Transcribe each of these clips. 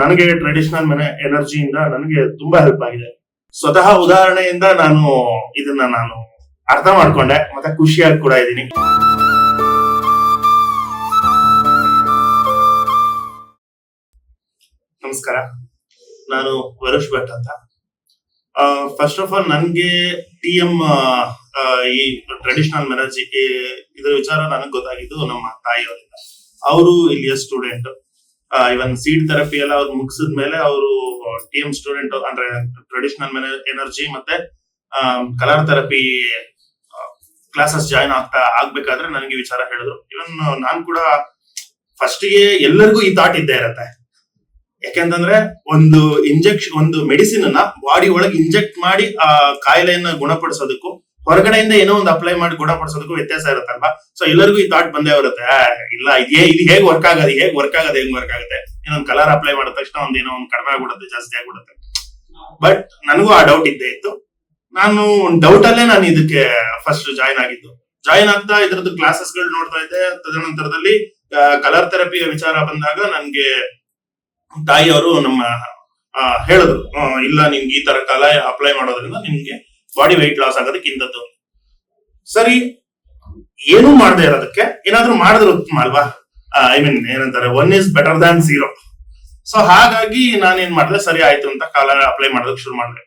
ನನಗೆ ಟ್ರೆಡಿಷನಲ್ ಮನೆ ಎನರ್ಜಿಯಿಂದ ನನಗೆ ತುಂಬಾ ಹೆಲ್ಪ್ ಆಗಿದೆ. ಸ್ವತಃ ಉದಾಹರಣೆಯಿಂದ ನಾನು ಇದನ್ನ ನಾನು ಅರ್ಥ ಮಾಡ್ಕೊಂಡೆ, ಮತ್ತೆ ಖುಷಿಯಾಗಿ ಕೂಡ ಇದ್ದೀನಿ. ನಮಸ್ಕಾರ. ನಾನು ವರುಷ್ ಭಟ್ ಅಂತ. ಫಸ್ಟ್ ಆಫ್ ಆಲ್ ನನ್ಗೆ ಟಿ ಎಂ ಈ ಟ್ರೆಡಿಷನಲ್ ಮೆನರ್ಜಿ ಇದರ ವಿಚಾರ ನನಗೆ ಗೊತ್ತಾಗಿದ್ದು ನಮ್ಮ ತಾಯಿಯವರಿಂದ. ಅವರು ಇಲ್ಲಿಯ ಸ್ಟೂಡೆಂಟ್ ಇವನ್ ಸೀಡ್ ಥೆರಪಿ ಎಲ್ಲ ಅವ್ರು ಮುಗಿಸಿದ ಮೇಲೆ ಅವರು ಟಿ ಎಂ ಸ್ಟೂಡೆಂಟ್ ಅಂದ್ರೆ ಟ್ರೆಡಿಷನಲ್ ಎನರ್ಜಿ ಮತ್ತೆ ಕಲರ್ ಥೆರಪಿ ಕ್ಲಾಸಸ್ ಜಾಯಿನ್ ಆಗ್ತಾ ಆಗ್ಬೇಕಾದ್ರೆ ನನಗೆ ವಿಚಾರ ಹೇಳಿದ್ರು. ಇವನ್ ನಾನ್ ಕೂಡ ಫಸ್ಟ್ಗೆ ಎಲ್ಲರಿಗೂ ಈ ಥಾಟ್ ಇದ್ದೇ ಇರತ್ತೆ. ಯಾಕೆಂತಂದ್ರೆ ಒಂದು ಇಂಜೆಕ್ಷನ್ ಒಂದು ಮೆಡಿಸಿನ್ ಅನ್ನ ಬಾಡಿ ಒಳಗೆ ಇಂಜೆಕ್ಟ್ ಮಾಡಿ, ಆ, ಕಾಯಿಲೆಯನ್ನ ಗುಣಪಡಿಸೋದಕ್ಕೂ ಹೊರಗಡೆಯಿಂದ ಏನೋ ಒಂದು ಅಪ್ಲೈ ಮಾಡಿ ಗುಣಪಡಿಸೋದಕ್ಕೂ ವ್ಯತ್ಯಾಸ ಇರುತ್ತಲ್ವಾ? ಸೊ ಎಲ್ಲರಿಗೂ ಈ ಥಾಟ್ ಬಂದೇ ಬರುತ್ತೆ. ಇಲ್ಲ, ಇದೇ ಇದು ಹೇಗೆ ವರ್ಕ್ ಆಗೋದು ಹೇಗೆ ವರ್ಕ್ ಆಗೋದು, ಹೆಂಗ್ ವರ್ಕ್ ಆಗುತ್ತೆ? ಇನ್ನೊಂದು ಕಲರ್ ಅಪ್ಲೈ ಮಾಡಿದ ತಕ್ಷಣ ಒಂದ್ ಏನೋ ಒಂದು ಕಡಿಮೆ ಆಗ್ಬಿಡುತ್ತೆ, ಜಾಸ್ತಿ ಆಗ್ಬಿಡುತ್ತೆ. ಬಟ್ ನನಗೂ ಆ ಡೌಟ್ ಇದ್ದೇ ಇತ್ತು. ನಾನು ಡೌಟ್ ಅಲ್ಲೇ ನಾನು ಇದಕ್ಕೆ ಫಸ್ಟ್ ಜಾಯಿನ್ ಆಗಿದ್ದು. ಜಾಯಿನ್ ಆಗ್ತಾ ಇದ್ರದ್ದು ಕ್ಲಾಸಸ್ಗಳು ನೋಡ್ತಾ ಇದ್ದೆ. ತದನಂತರದಲ್ಲಿ ಕಲರ್ ಥೆರಪಿಯ ವಿಚಾರ ಬಂದಾಗ ನನ್ಗೆ ತಾಯಿಯವರು ನಮ್ಮ ಹೇಳಿದ್ರು. ಇಲ್ಲ, ನಿಮ್ಗೆ ಈ ತರ ಕಲ ಅಪ್ಲೈ ಮಾಡೋದ್ರಿಂದ ನಿಮ್ಗೆ ಬಾಡಿ ವೆಯ್ಟ್ ಲಾಸ್ ಆಗೋದಕ್ಕೆ ಇಂಥದ್ದು ಸರಿ, ಏನೂ ಮಾಡದೆ ಇರೋದಕ್ಕೆ ಏನಾದ್ರೂ ಮಾಡಿದ್ರೆ ಉತ್ತಮ ಅಲ್ವಾ? ಐ ಮೀನ್ ಏನಂತಾರೆ one is better than zero so ಹಾಗಾಗಿ ನಾನೇನ್ ಮಾಡಿದೆ, ಸರಿ ಆಯ್ತು ಅಂತ ಕಾಲ ಅಪ್ಲೈ ಮಾಡೋದಕ್ಕೆ ಶುರು ಮಾಡಿದೆ.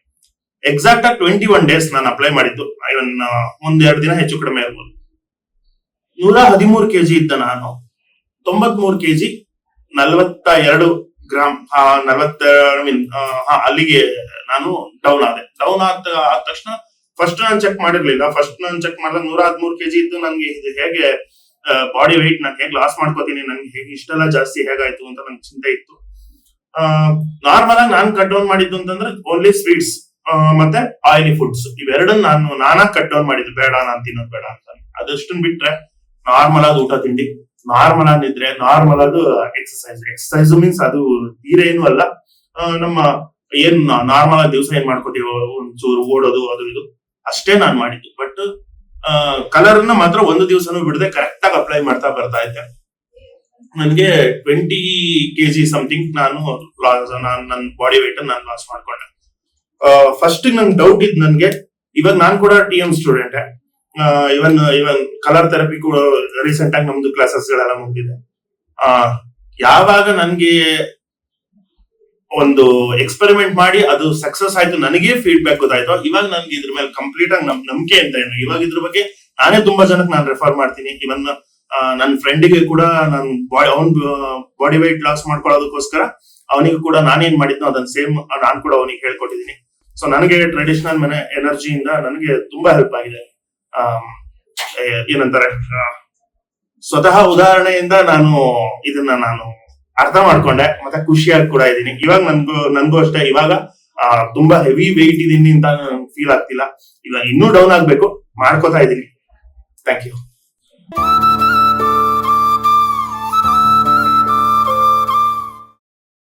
ಎಕ್ಸಾಕ್ಟ್ ಆಗಿ ಟ್ವೆಂಟಿ ಒನ್ ಡೇಸ್ ನಾನು ಅಪ್ಲೈ ಮಾಡಿದ್ದು. ಐವನ್ ಒಂದ್ ಎರಡು ದಿನ ಹೆಚ್ಚು ಕಡಿಮೆ ಇರ್ಬೋದು. ನೂರ ಹದಿಮೂರು ಕೆಜಿ ಇದ್ದ ನಾನು ತೊಂಬತ್ ಮೂರು ಕೆಜಿ ನಲವತ್ತ ಎರಡು ಗ್ರಾಮ್ ನಲವತ್ತ ಐ ಮೀನ್ ಅಲ್ಲಿಗೆ ನಾನು ಡೌನ್ ಆದೆ. ಡೌನ್ ಆದ ತಕ್ಷಣ ಫಸ್ಟ್ ನಾನು ಚೆಕ್ ಮಾಡಿರ್ಲಿಲ್ಲ. ಫಸ್ಟ್ ನಾನು ಚೆಕ್ ಮಾಡಿದಾಗ ನೂರ ಹದಿಮೂರು ಕೆಜಿ ಇದ್ದು ನನ್ಗೆ ಇದು ಹೇಗೆ ಬಾಡಿ ವೆಯ್ಟ್ ನಾನು ಹೇಗೆ ಲಾಸ್ ಮಾಡ್ಕೋತೀನಿ ನನ್ಗೆ ಹೇಗೆ ಇಷ್ಟೆಲ್ಲ ಜಾಸ್ತಿ ಹೇಗಾಯ್ತು ಅಂತ ನಂಗೆ ಚಿಂತೆ ಇತ್ತು. ನಾರ್ಮಲ್ ಆಗಿ ನಾನು ಕಟ್ ಡೌನ್ ಮಾಡಿದ್ದು ಅಂತಂದ್ರೆ ಓನ್ಲಿ ಸ್ವೀಟ್ಸ್ ಮತ್ತೆ ಆಯಿಲಿ ಫುಡ್ಸ್ ಇವೆರಡನ್ನ ನಾನು, ನಾನಾಗಿ ಕಟ್ ಡೌನ್ ಮಾಡಿದ್ದು ಬೇಡ ನಾನು ತಿನ್ನೋದು ಬೇಡ ಅಂತ. ಅದಷ್ಟನ್ನ ಬಿಟ್ರೆ ನಾರ್ಮಲ್ ಆಗಿ ಊಟ, ತಿಂಡಿ. ನಾರ್ಮಲ್ ಆಗಿದ್ರೆ ನಾರ್ಮಲ್ ಅದು ಎಕ್ಸಸೈಸ್ ಎಕ್ಸಸೈಸ್ ಮೀನ್ಸ್ ಅದು ತೀರ ಏನು ಅಲ್ಲ. ನಮ್ಮ ಏನ್ ನಾರ್ಮಲ್ ಆಗಿ ದಿವಸ ಏನ್ ಮಾಡ್ಕೋತೀವೋ, ಒಂಚೂರು ಓಡೋದು, ಅದು ಇದು, ಅಷ್ಟೇ ನಾನು ಮಾಡಿದ್ದು. ಬಟ್ ಕಲರ್ನ ಮಾತ್ರ ಒಂದು ದಿವಸನೂ ಬಿಡದೆ ಕರೆಕ್ಟ್ ಆಗಿ ಅಪ್ಲೈ ಮಾಡ್ತಾ ಬರ್ತಾ ಇದ್ದೆ. ನನಗೆ ಟ್ವೆಂಟಿ ಕೆ ಜಿ ಸಮಥಿಂಗ್ ನಾನು ನನ್ನ ಬಾಡಿ ವೆಯ್ಟ್ ನಾನು ಲಾಸ್ ಮಾಡ್ಕೊಂಡೆ. ಫಸ್ಟ್ ನಂಗೆ ಡೌಟ್ ಇದ್ ನನ್ಗೆ. ಇವಾಗ ನಾನು ಕೂಡ T M. Student even even colour therapy ಕೂಡ ರೀಸೆಂಟ್ ಆಗಿ ನಮ್ದು ಕ್ಲಾಸಸ್ ಗಳೆಲ್ಲ ಮುಗಿದಿದೆ. ಆ, ಯಾವಾಗ ನನ್ಗೆ ಒಂದು ಎಕ್ಸ್ಪೆರಿಮೆಂಟ್ ಮಾಡಿ ಅದು ಸಕ್ಸಸ್ ಆಯ್ತು ನನಗೆ ಫೀಡ್ಬ್ಯಾಕ್ ಗೊತ್ತಾಯ್ತು ಇವಾಗ ನನ್ಗೆ ಇದ್ರ ಮೇಲೆ ಕಂಪ್ಲೀಟ್ ಆಗಿ ನಮ್ ನಂಬಿಕೆ ಅಂತ ಏನು ಇವಾಗ ಇದ್ರ ಬಗ್ಗೆ ನಾನೇ ತುಂಬಾ ಜನಕ್ಕೆ ನಾನು ರೆಫರ್ ಮಾಡ್ತೀನಿ. ಇವನ್ ನನ್ನ ಫ್ರೆಂಡಿಗೆ ಕೂಡ ನಾನು ಬಾಡಿ ಅವನ್ ಬಾಡಿ ವೆಯ್ಟ್ ಲಾಸ್ ಮಾಡ್ಕೊಳ್ಳೋದಕ್ಕೋಸ್ಕರ ಅವನಿಗೆ ಕೂಡ ನಾನೇನ್ ಮಾಡಿದ್ನೋ ಅದನ್ನ ಸೇಮ್ ನಾನು ಕೂಡ ಅವನಿಗೆ ಹೇಳ್ಕೊಟ್ಟಿದ್ದೀನಿ. ಸೊ ನನಗೆ ಟ್ರೆಡಿಷನಲ್ ಮನೆ ಎನರ್ಜಿಯಿಂದ ನನಗೆ ತುಂಬಾ ಹೆಲ್ಪ್ ಆಗಿದೆ. ಏನಂತಾರೆ ಸ್ವತಃ ಉದಾಹರಣೆಯಿಂದ ನಾನು ಇದನ್ನ ನಾನು ಅರ್ಥ ಮಾಡ್ಕೊಂಡೆ, ಮತ್ತೆ ಖುಷಿಯಾಗಿ ಕೂಡ ಇದ್ದೀನಿ. ಇವಾಗ ನನ್ಗೂ ನನ್ಗೂ ಅಷ್ಟೇ, ಇವಾಗ ತುಂಬಾ ಹೆವಿ ವೆಯ್ಟ್ ಇದ್ದೀನಿ ಅಂತ ಫೀಲ್ ಆಗ್ತಿಲ್ಲ. ಇವಾಗ ಇನ್ನೂ ಡೌನ್ ಆಗ್ಬೇಕು, ಮಾಡ್ಕೋತಾ ಇದ್ದೀನಿ. Thank you